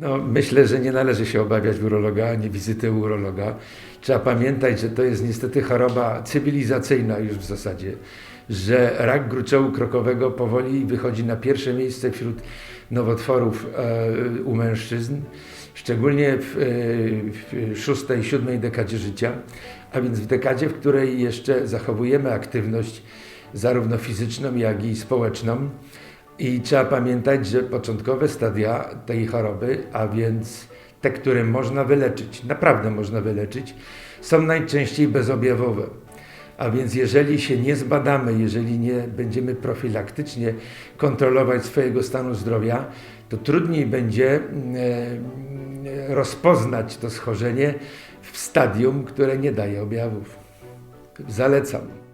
No, myślę, że nie należy się obawiać urologa, ani wizyty urologa. Trzeba pamiętać, że to jest niestety choroba cywilizacyjna już w zasadzie, że rak gruczołu krokowego powoli wychodzi na pierwsze miejsce wśród nowotworów e, u mężczyzn, szczególnie w, e, w szóstej, siódmej dekadzie życia, a więc w dekadzie, w której jeszcze zachowujemy aktywność zarówno fizyczną, jak i społeczną. I trzeba pamiętać, że początkowe stadia tej choroby, a więc te, które można wyleczyć, naprawdę można wyleczyć, są najczęściej bezobjawowe. A więc jeżeli się nie zbadamy, jeżeli nie będziemy profilaktycznie kontrolować swojego stanu zdrowia, to trudniej będzie e, rozpoznać to schorzenie w stadium, które nie daje objawów. Zalecam.